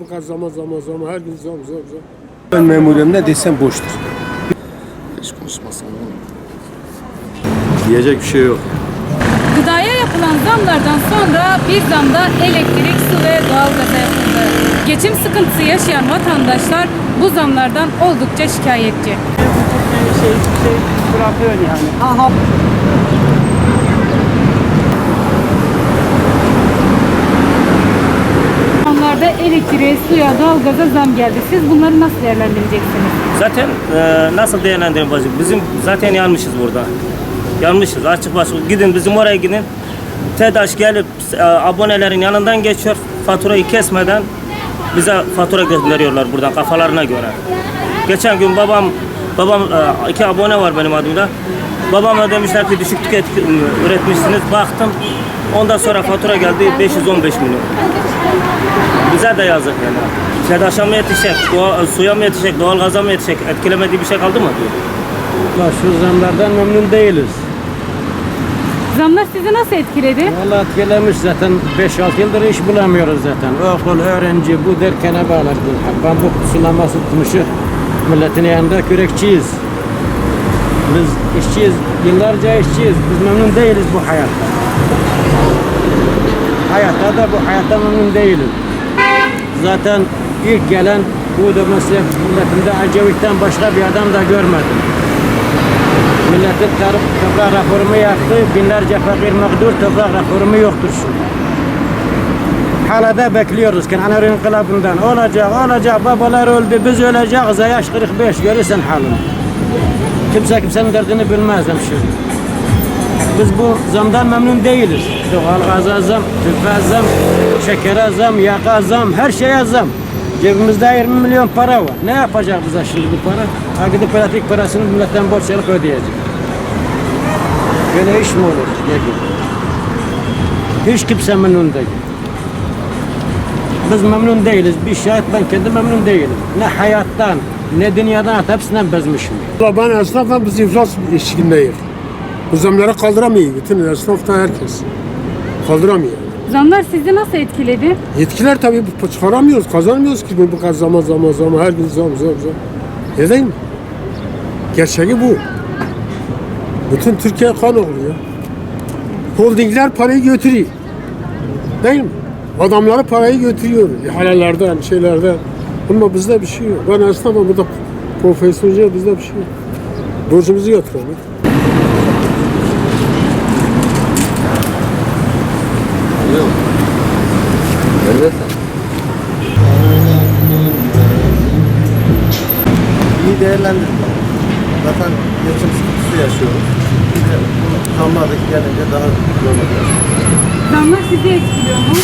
Bu kadar zaman zaman zaman her gün zam zam zam. Ben memuriyim ne desem boştur. Hiç konuşmasın oğlum. Diyecek bir şey yok. Gıdaya yapılan zamlardan sonra bir zamda elektrik, su ve doğalgaza yapıldı. Geçim sıkıntısı yaşayan vatandaşlar bu zamlardan oldukça şikayetçi. şey, şey bırakıyor yani. Aha. Zamlarda elektriğe, suya, doğalgaza zam geldi. Siz bunları nasıl değerlendireceksiniz? Zaten e, nasıl değerlendirelim bacım? Bizim zaten yanmışız burada. Yanmışız açık açık. Gidin bizim oraya gidin. TEDAŞ gelip e, abonelerin yanından geçiyor. Faturayı kesmeden bize fatura gönderiyorlar buradan kafalarına göre. Geçen gün babam babam e, iki abone var benim adımda. Babama demişler ki düşük tüket üretmişsiniz. Baktım. Ondan sonra fatura geldi 515 milyon. Bize de yazık yani. TEDAŞ'a mı yetişecek, doğa, suya mı yetişecek, doğalgaza mı yetişecek, etkilemediği bir şey kaldı mı diyor. Ya şu zamlardan memnun değiliz. Zamlar sizi nasıl etkiledi? Valla etkilemiş zaten 5-6 yıldır iş bulamıyoruz zaten. Okul, öğrenci bu derkene bağladı. Pamuk sulaması tutmuşuz. Milletin yanında kürekçiyiz. Biz işçiyiz, yıllarca işçiyiz. Biz memnun değiliz bu hayatta. Hayatta da bu hayatta memnun değiliz. Zaten ilk gelen bu da mesela milletinde Ecevit'ten başka bir adam da görmedim. Milletin toprak reformu yaptı. Binlerce fakir mağdur toprak reformu yoktur şimdi. Hala da bekliyoruz Kenan İnkılabından. Olacak, olacak. Babalar öldü, biz öleceğiz. Yaş 45, görürsen halini. Kimse kimsenin derdini bilmez hemşire. Biz bu zamdan memnun değiliz. Doğalgaza zam, tüfe zam, şekere zam, yaka zam, her şeye zam. Cebimizde 20 milyon para var. Ne yapacak bize şimdi bu para? Ha gidip elektrik parasını milletten borç alıp ödeyecek. Böyle iş mi olur? Gibi? Hiç kimse memnun değil. Biz memnun değiliz. Bir şahit ben kendi memnun değilim. Ne hayattan, ne dünyadan hepsinden bezmişim. Ben esnafla biz iflas ilişkindeyiz. Bu zamları kaldıramıyor bütün esnaf da herkes. Kaldıramıyor. Zamlar sizi nasıl etkiledi? Yetkiler tabii çıkaramıyoruz, kazanmıyoruz ki bu kadar zaman zaman zaman her gün zam zam zam. Ne değil mi? Gerçeği bu. Bütün Türkiye kan oluyor. Holdingler parayı götürüyor. Değil mi? Adamları parayı götürüyor. İhalelerden, şeylerden. Ama bizde bir şey yok. Ben esnafım, bu da profesyonel bizde bir şey yok. Borcumuzu yatıralım. Yok. Neredesin? İyi değerlendirin. Zaten geçim sıkıntısı yaşıyoruz. Bir de bunu kalmadık gelince daha zorlanıyor. Zamlar sizi etkiliyor mu?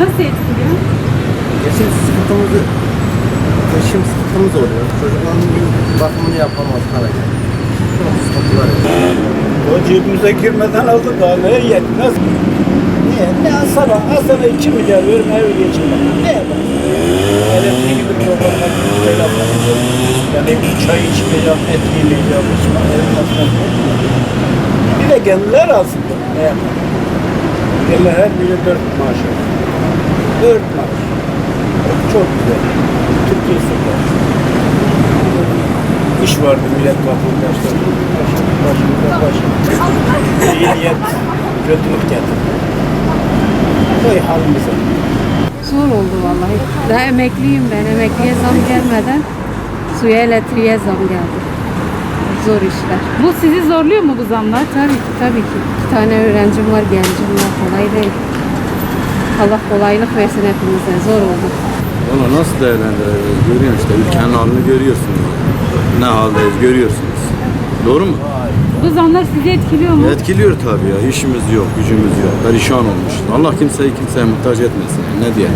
Nasıl etkiliyor? Geçim sıkıntımızı geçim sıkıntımız oluyor. Çocukların bakımını yapamaz para geldi. Çok sıkıntılar. O cebimize girmeden aldı daha ne yetmez. Niye? Ne asana, asana iki milyar verim evi geçirmek. Ne yapar? Elektrik gibi programlar yapmayacağım. Yani bir çay içmeyeceğim, et yemeyeceğim, içmem, ev masrafı. Bir de kendiler alsın. Ne yapar? Kendiler her biri dört maaş alır. Dört maaş. Çok güzel. Türkiye süper. İş vardı millet vatandaşlar. Başımıza baş. Zihniyet kötülük getirdi. Koy halimize. Zor oldu vallahi. Daha emekliyim ben. Emekliye zam gelmeden suya elektriğe zam geldi. Zor işler. Bu sizi zorluyor mu bu zamlar? Tabii ki tabii ki. İki tane öğrencim var, gencim var. Kolay değil. Allah kolaylık versin hepimize. Zor oldu. Onu nasıl değerlendireceğiz? Görüyorsun işte ülkenin halini görüyorsunuz. Ne haldeyiz görüyorsunuz. Doğru mu? Bu zamlar sizi etkiliyor mu? Etkiliyor tabii ya. İşimiz yok, gücümüz yok. Perişan olmuş. Allah kimseyi kimseye muhtaç etmesin. Ne diyelim?